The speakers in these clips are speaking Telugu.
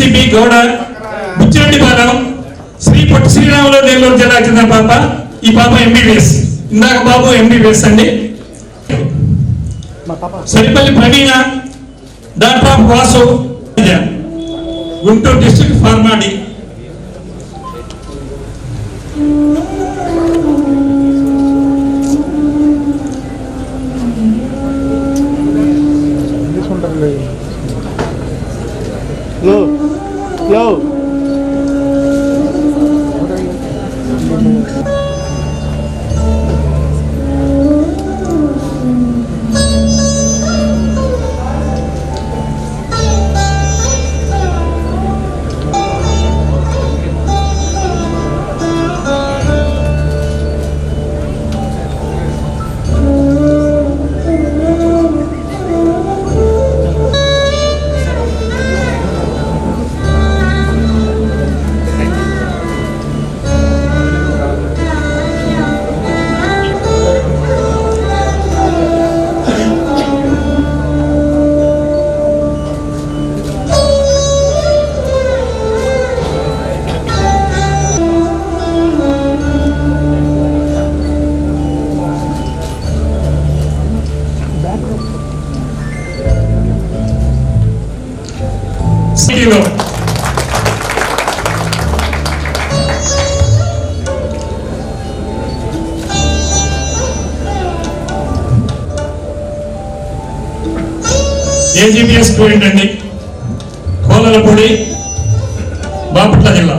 డిసిపి గౌడ బుచ్చిరెడ్డి బాలం శ్రీ పొట్టి శ్రీరాములు నెల్లూరు జిల్లాకు చెందిన పాప ఈ పాప ఎంబీబీఎస్ ఇందాక బాబు ఎంబీబీఎస్ అండి. Saripalli Praveena doctor of Vasu Guntur district pharm D Yo, AGPS student అండి కోలలపూడి బాపట్ల జిల్లా.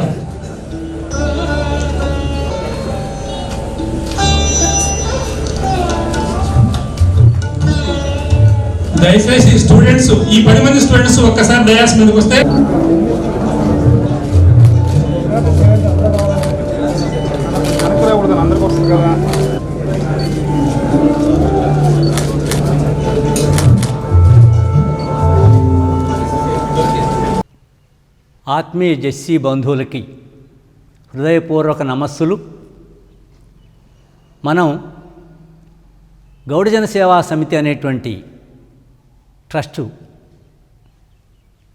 దయచేసి స్టూడెంట్స్ ఈ పది మంది స్టూడెంట్స్ ఒక్కసారి డయాస్ మీదకి వస్తే. ఆత్మీయ జెస్సీ బంధువులకి హృదయపూర్వక నమస్సులు. మనం గౌడజన సేవా సమితి అనేటువంటి ట్రస్టు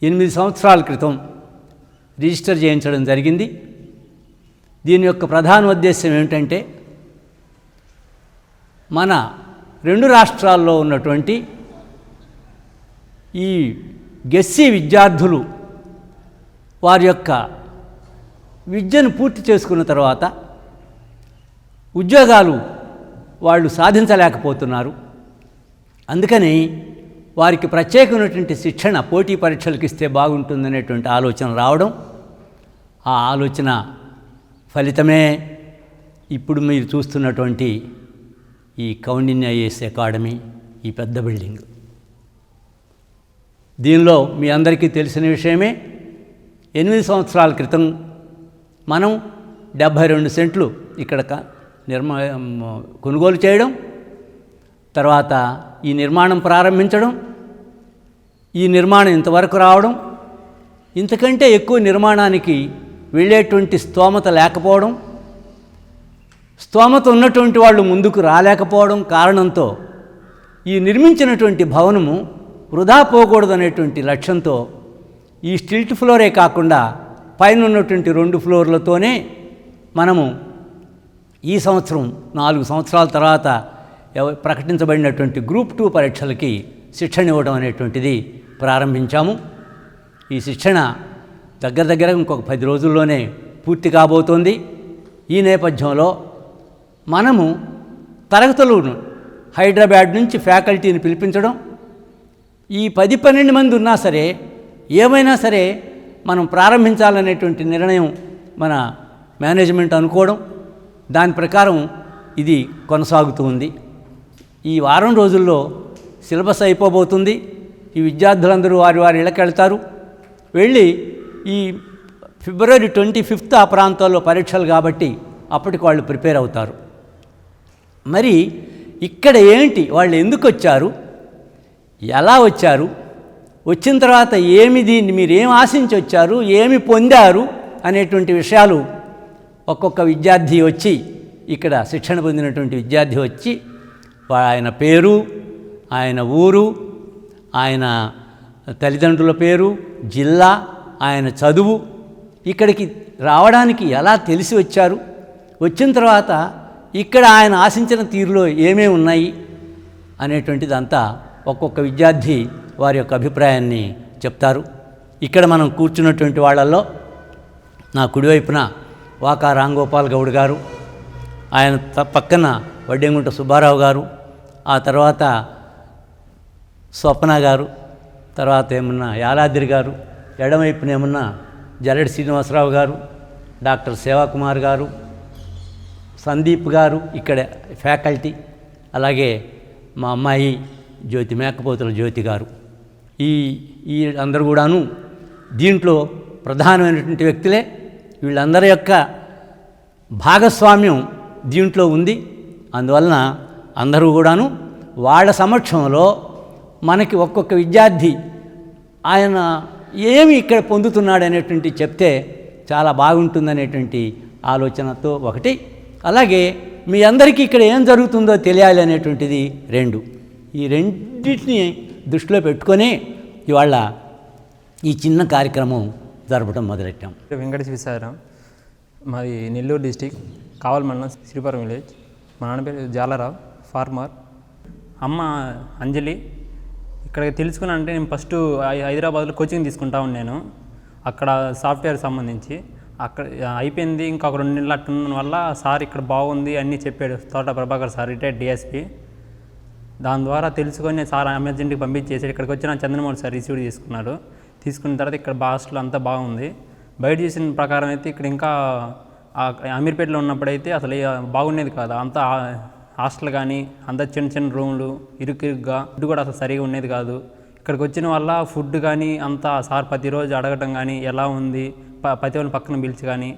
ఎనిమిది సంవత్సరాల క్రితం రిజిస్టర్ చేయించడం జరిగింది. దీని యొక్క ప్రధాన ఉద్దేశం ఏమిటంటే మన రెండు రాష్ట్రాల్లో ఉన్నటువంటి ఈ గెస్సీ విద్యార్థులు వారి యొక్క విద్యను పూర్తి చేసుకున్న తర్వాత ఉద్యోగాలు వాళ్ళు సాధించలేకపోతున్నారు. అందుకని వారికి ప్రత్యేకమైనటువంటి శిక్షణ పోటీ పరీక్షలకు ఇస్తే బాగుంటుందనేటువంటి ఆలోచన రావడం ఆ ఆలోచన ఫలితమే ఇప్పుడు మీరు చూస్తున్నటువంటి ఈ కౌండిన్య ఐఏఎస్ అకాడమీ ఈ పెద్ద బిల్డింగ్. దీనిలో మీ అందరికీ తెలిసిన విషయమే ఎనిమిది సంవత్సరాల క్రితం మనం డెబ్భై రెండు సెంట్లు ఇక్కడ నిర్మా కొనుగోలు చేయడం తర్వాత ఈ నిర్మాణం ప్రారంభించడం ఈ నిర్మాణం ఇంతవరకు రావడం ఇంతకంటే ఎక్కువ నిర్మాణానికి వెళ్ళేటువంటి స్తోమత లేకపోవడం స్తోమత ఉన్నటువంటి వాళ్ళు ముందుకు రాలేకపోవడం కారణంతో ఈ నిర్మించినటువంటి భవనము వృధా పోకూడదనేటువంటి లక్ష్యంతో ఈ స్టిల్ట్ ఫ్లోరే కాకుండా పైన ఉన్నటువంటి రెండు ఫ్లోర్లతోనే మనము ఈ సంవత్సరం నాలుగు సంవత్సరాల తర్వాత ప్రకటించబడినటువంటి గ్రూప్ టూ పరీక్షలకి శిక్షణ ఇవ్వడం అనేటువంటిది ప్రారంభించాము. ఈ శిక్షణ దగ్గర దగ్గర ఇంకొక పది రోజుల్లోనే పూర్తి కాబోతోంది. ఈ నేపథ్యంలో మనము తరగతులను హైదరాబాద్ నుంచి ఫ్యాకల్టీని పిలిపించడం ఈ పది పన్నెండు మంది ఉన్నా సరే ఏమైనా సరే మనం ప్రారంభించాలనేటువంటి నిర్ణయం మన మేనేజ్మెంట్ అనుకోవడం దాని ప్రకారం ఇది కొనసాగుతూ ఉంది. ఈ వారం రోజుల్లో సిలబస్ అయిపోబోతుంది. ఈ విద్యార్థులందరూ వారి వారి ఇళ్ళకి వెళ్తారు. వెళ్ళి ఈ ఫిబ్రవరి ట్వంటీ ఫిఫ్త్ ఆ ప్రాంతాల్లో పరీక్షలు కాబట్టి అప్పటికి వాళ్ళు ప్రిపేర్ అవుతారు. మరి ఇక్కడ ఏంటి? వాళ్ళు ఎందుకు వచ్చారు? ఎలా వచ్చారు? వచ్చిన తర్వాత ఏమి దీన్ని మీరు ఏం ఆశించి వచ్చారు ఏమి పొందారు అనేటువంటి విషయాలు ఒక్కొక్క విద్యార్థి వచ్చి ఇక్కడ శిక్షణ పొందినటువంటి విద్యార్థి వచ్చి ఆయన పేరు ఆయన ఊరు ఆయన తల్లిదండ్రుల పేరు జిల్లా ఆయన చదువు ఇక్కడికి రావడానికి ఎలా తెలిసి వచ్చారు? వచ్చిన తర్వాత ఇక్కడ ఆయన ఆశించిన తీరులో ఏమేమి ఉన్నాయి అనేటువంటిదంతా ఒక్కొక్క విద్యార్థి వారి యొక్క అభిప్రాయాన్ని చెప్తారు. ఇక్కడ మనం కూర్చున్నటువంటి వాళ్ళల్లో నా కుడివైపున వాకా రాంగోపాల్ గౌడ్ గారు ఆయన త- పక్కన వడ్డెంగుంట సుబ్బారావు గారు ఆ తర్వాత స్వప్న గారు తర్వాత ఏమన్నా యాలాద్రి గారు ఎడమవైపున ఏమన్నా జల్లెడి శ్రీనివాసరావు గారు డాక్టర్ సేవాకుమార్ గారు సందీప్ గారు ఇక్కడ ఫ్యాకల్టీ అలాగే మా అమ్మాయి జ్యోతి మేకపోతుల జ్యోతి గారు. ఈ ఈ అందరూ కూడాను దీంట్లో ప్రధానమైనటువంటి వ్యక్తులే. వీళ్ళందరి యొక్క భాగస్వామ్యం దీంట్లో ఉంది. అందువలన అందరూ కూడాను వాళ్ళ సమక్షంలో మనకి ఒక్కొక్క విద్యార్థి ఆయన ఏమి ఇక్కడ పొందుతున్నాడు అనేటువంటి చెప్తే చాలా బాగుంటుందనేటువంటి ఆలోచనతో ఒకటి. అలాగే మీ అందరికీ ఇక్కడ ఏం జరుగుతుందో తెలియాలి అనేటువంటిది రెండు. ఈ రెండింటిని దృష్టిలో పెట్టుకొని ఇవాళ ఈ చిన్న కార్యక్రమం జరపడం మొదలెట్టాం. వెంకట శివసారం మాది నెల్లూరు డిస్టిక్ కావల్ మండలం శ్రీపురం విలేజ్. మా నాన్న పేరు జాలరావు ఫార్మర్. అమ్మ అంజలి. ఇక్కడ తెలుసుకున్నా అంటే నేను ఫస్ట్ హై- హైదరాబాద్లో కోచింగ్ తీసుకుంటా ఉన్నాను అక్కడ సాఫ్ట్వేర్ సంబంధించి. అక్కడ అయిపోయింది. ఇంకొక రెండు నెలలు అట్టున్న వల్ల సార్ ఇక్కడ బాగుంది అన్నీ చెప్పాడు తోట ప్రభాకర్ సార్ రిటైర్డ్ డిఎస్పీ. దాని ద్వారా తెలుసుకొని సార్ ఎమర్జెంట్కి పంపించేసి ఇక్కడికి వచ్చిన చంద్రమౌళి సార్ రిసీవ్ తీసుకున్నాడు తీసుకున్న తర్వాత ఇక్కడ హాస్టల్ అంతా బాగుంది. బయట చూసిన ప్రకారం అయితే ఇక్కడ ఇంకా అమీర్పేటలో ఉన్నప్పుడైతే అసలు బాగుండేది కాదు. అంతా హాస్టల్ కానీ అంతా చిన్న చిన్న రూమ్లు ఇరుకిరుగ్గా ఫుడ్ కూడా అసలు సరిగా ఉండేది కాదు. ఇక్కడికి వచ్చిన వల్ల ఫుడ్ కానీ అంతా సార్ ప్రతిరోజు అడగటం కానీ ఎలా ఉంది ప ప్రతి వాళ్ళని పక్కన పిలిచి కానీ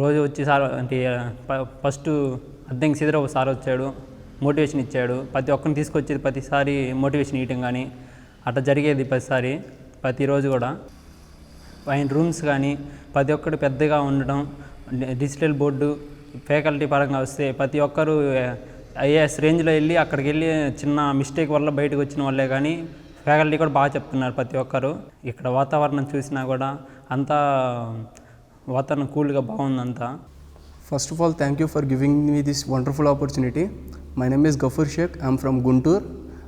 రోజు వచ్చి సార్ అంటే ఫస్ట్ అద్దెంకి సిద్ధర ఒక సార్ వచ్చాడు. మోటివేషన్ ఇచ్చాడు. ప్రతి ఒక్కరిని తీసుకొచ్చేది ప్రతిసారి మోటివేషన్ ఇవ్వటం కానీ అట్లా జరిగేది ప్రతిసారి ప్రతిరోజు కూడా. ఆయన రూమ్స్ కానీ ప్రతి ఒక్కరు పెద్దగా ఉండడం డిజిటల్ బోర్డు ఫ్యాకల్టీ పరంగా వస్తే ప్రతి ఒక్కరు ఐఏఎస్ రేంజ్లో వెళ్ళి అక్కడికి వెళ్ళి చిన్న మిస్టేక్ వల్ల బయటకు వచ్చిన వాళ్ళే కానీ ఫ్యాకల్టీ కూడా బాగా చెప్తున్నారు ప్రతి ఒక్కరు. ఇక్కడ వాతావరణం చూసినా కూడా అంతా వాతావరణం కూల్గా బాగుందంతా. First of all thank you for giving me this wonderful opportunity. My name is Gafur Sheikh. I'm from Guntur.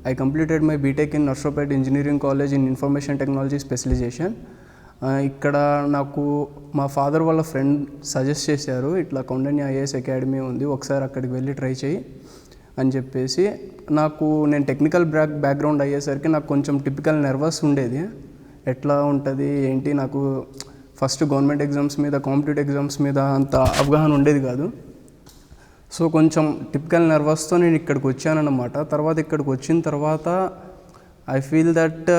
I completed my BTech in Nashropet Engineering College in Information Technology Specialization. Uh, ఇక్కడ నాకు మా ఫాదర్ వాళ్ళ ఫ్రెండ్ సజెస్ట్ చేశారు ఇట్లా కౌండన్య ఐఏఎస్ అకాడమీ ఉంది ఒకసారి అక్కడికి వెళ్ళి ట్రై చేయి అని చెప్పేసి నాకు నేను టెక్నికల్ బ్యాక్ బ్యాక్గ్రౌండ్ అయ్యేసరికి నాకు కొంచెం టిపికల్ నర్వస్ ఉండేది ఎట్లా ఉంటుంది ఏంటి నాకు ఫస్ట్ గవర్నమెంట్ ఎగ్జామ్స్ మీద కాంపిటేటివ్ ఎగ్జామ్స్ మీద అంత అవగాహన ఉండేది కాదు సో కొంచెం టిపికల్ నర్వస్తో నేను ఇక్కడికి వచ్చానన్నమాట. తర్వాత ఇక్కడికి వచ్చిన తర్వాత ఐ ఫీల్ దట్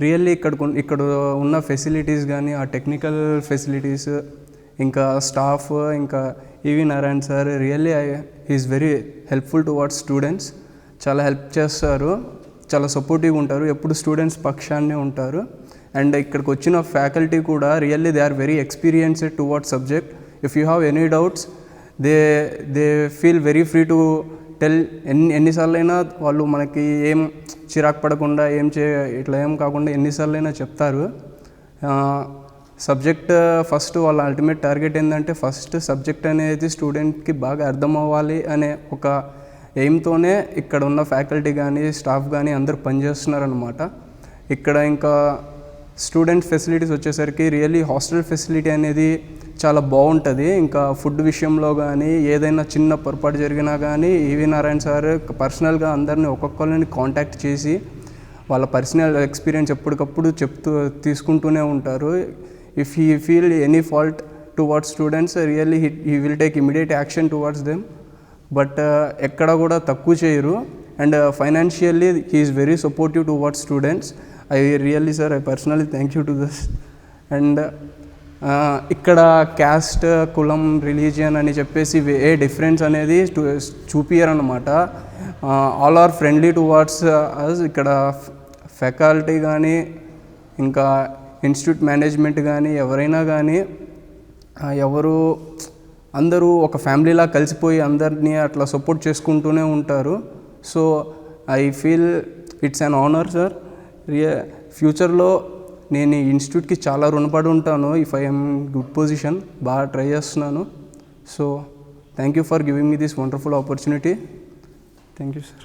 రియల్లీ ఇక్కడ ఇక్కడ ఉన్న ఫెసిలిటీస్ కానీ ఆ టెక్నికల్ ఫెసిలిటీస్ ఇంకా స్టాఫ్ ఇంకా EV Narayana sir really I is very helpful towards students చాలా హెల్ప్ చేస్తారు. చాలా సపోర్టివ్గా ఉంటారు. ఎప్పుడు స్టూడెంట్స్ పక్షాన్నే ఉంటారు. అండ్ ఇక్కడికి వచ్చిన ఫ్యాకల్టీ కూడా really they are very experienced towards subject if you have any doubts they they feel very free to tell ఎన్ని ఎన్నిసార్లు అయినా వాళ్ళు మనకి ఏం చిరాకు పడకుండా ఏం చే ఇట్లా ఏం కాకుండా ఎన్నిసార్లు అయినా చెప్తారు సబ్జెక్ట్ ఫస్ట్ వాళ్ళ అల్టిమేట్ టార్గెట్ ఏంటంటే ఫస్ట్ సబ్జెక్ట్ అనేది స్టూడెంట్కి బాగా అర్థం అవ్వాలి అనే ఒక ఎయిమ్తోనే ఇక్కడ ఉన్న ఫ్యాకల్టీ కానీ స్టాఫ్ కానీ అందరూ పనిచేస్తున్నారనమాట ఇక్కడ ఇంకా స్టూడెంట్ ఫెసిలిటీస్ వచ్చేసరికి రియల్లీ హాస్టల్ ఫెసిలిటీ అనేది చాలా బాగుంటుంది. ఇంకా ఫుడ్ విషయంలో కానీ ఏదైనా చిన్న పొరపాటు జరిగినా కానీ ఈవి నారాయణ సార్ పర్సనల్గా అందరిని ఒక్కొక్కరిని కాంటాక్ట్ చేసి వాళ్ళ పర్సనల్ ఎక్స్పీరియన్స్ ఎప్పటికప్పుడు చెప్తూ తీసుకుంటూనే ఉంటారు. If he feel any fault towards students really hit he will take immediate action towards them. But ఎక్కడ కూడా తక్కువ చేయరు. And financially he is very supportive towards students. I really sir I personally thank you to this. And ఇక్కడ క్యాస్ట్ కులం రిలీజియన్ అని చెప్పేసి ఏ డిఫరెన్స్ అనేది చూపియరు అనమాట all are friendly towards us ఇక్కడ ఫ్యాకల్టీ కానీ ఇంకా ఇన్స్టిట్యూట్ మేనేజ్మెంట్ కానీ ఎవరైనా కానీ ఎవరు అందరూ ఒక ఫ్యామిలీలా కలిసిపోయి అందరినీ అట్లా సపోర్ట్ చేసుకుంటూనే ఉంటారు. So I feel it's an honour sir. రియ ఫ్యూచర్లో నేను ఈ ఇన్స్టిట్యూట్కి చాలా రుణపడి ఉంటాను. ఇఫ్ ఐఎమ్ గుడ్ పొజిషన్ బాగా ట్రై చేస్తున్నాను. So thank you for giving me this wonderful opportunity thank you sir